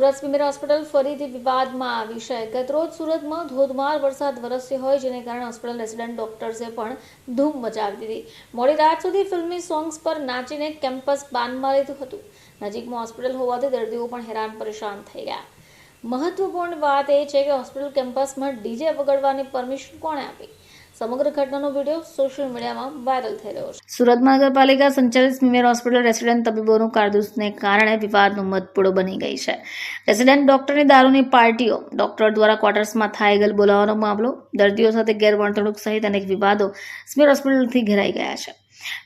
Surat SMIMER hospital ફરીથી વિવાદમાં આવી છે. ગતરોજ સુરતમાં ધોધમાર વરસાદ વરસ્યો હોય, જેને કારણે હોસ્પિટલ રેસિડેન્ટ ડોક્ટર્સે પણ ધૂમ મચાવી દીધી. મોડી રાત સુધી ફિલ્મી સોંગ્સ પર નાચીને કેમ્પસ બાનમાં લીધું હતું. નજીકમાં હોસ્પિટલ હોવાથી દર્દીઓ પણ હેરાન પરેશાન થઈ ગયા. મહત્વપૂર્ણ વાત એ છે કે હોસ્પિટલ કેમ્પસમાં ડીજે વગાડવાની પરમિશન કોણે આપી? સમગ્ર ઘટનાનો વીડિયો સોશિયલ મીડિયામાં વાયરલ થઈ રહ્યો છે. સુરત મહાનગરપાલિકા સંચાલિત સ્મીમેર હોસ્પિટલ રેસિડેન્ટ તબીબોનું કારદૂસને કારણે વિવાદનો મતપૂડો બની ગઈ છે. રેસિડેન્ટ ડોક્ટરની દારૂની પાર્ટીઓ ડોક્ટર દ્વારા ક્વાર્ટર્સમાં થાય ગયેલ બોલાવવાનો મામલો, દર્દીઓ સાથે ગેરવર્તણૂક સહિત અનેક વિવાદો સ્મીર હોસ્પિટલથી ઘેરાઈ ગયા છે.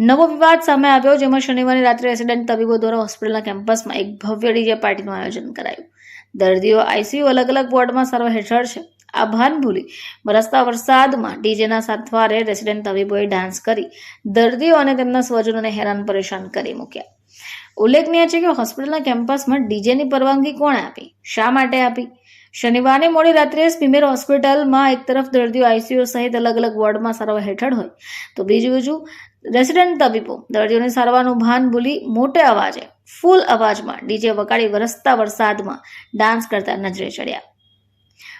નવો વિવાદ સામે આવ્યો, જેમાં શનિવારે રાત્રે રેસિડેન્ટ તબીબો દ્વારા હોસ્પિટલના કેમ્પસમાં એક ભવ્ય ડીજે પાર્ટીનું આયોજન કરાયું. દર્દીઓ આઈસીયુ અલગ અલગ વોર્ડમાં સારવાર હેઠળ છે. આ ભાન ભૂલી. વરસતા વરસાદમાં ડીજેના સાથવારે રેસિડેન્ટ તબીબોએ ડાન્સ કરી દર્દીઓ અને તેમના સ્વજનોને હેરાન પરેશાન કરી મૂક્યા. ઉલ્લેખનીય છે કે હોસ્પિટલના કેમ્પસમાં ડીજેની પરવાનગી કોણે આપી? શા માટે આપી? શનિવારે મોડી રાત્રે સ્મીમેર હોસ્પિટલમાં એક તરફ દર્દીઓ આઈસીયુ સહિત અલગ અલગ વોર્ડમાં સારવાર હેઠળ હોય તો બીજું બીજું રેસિડેન્ટ તબીબો. દર્દીઓની સારવારનું ભાન ભૂલી મોટે અવાજે, ફૂલ અવાજમાં ડીજે વગાડી વરસતા વરસાદમાં ડાન્સ કરતા નજરે ચડ્યા.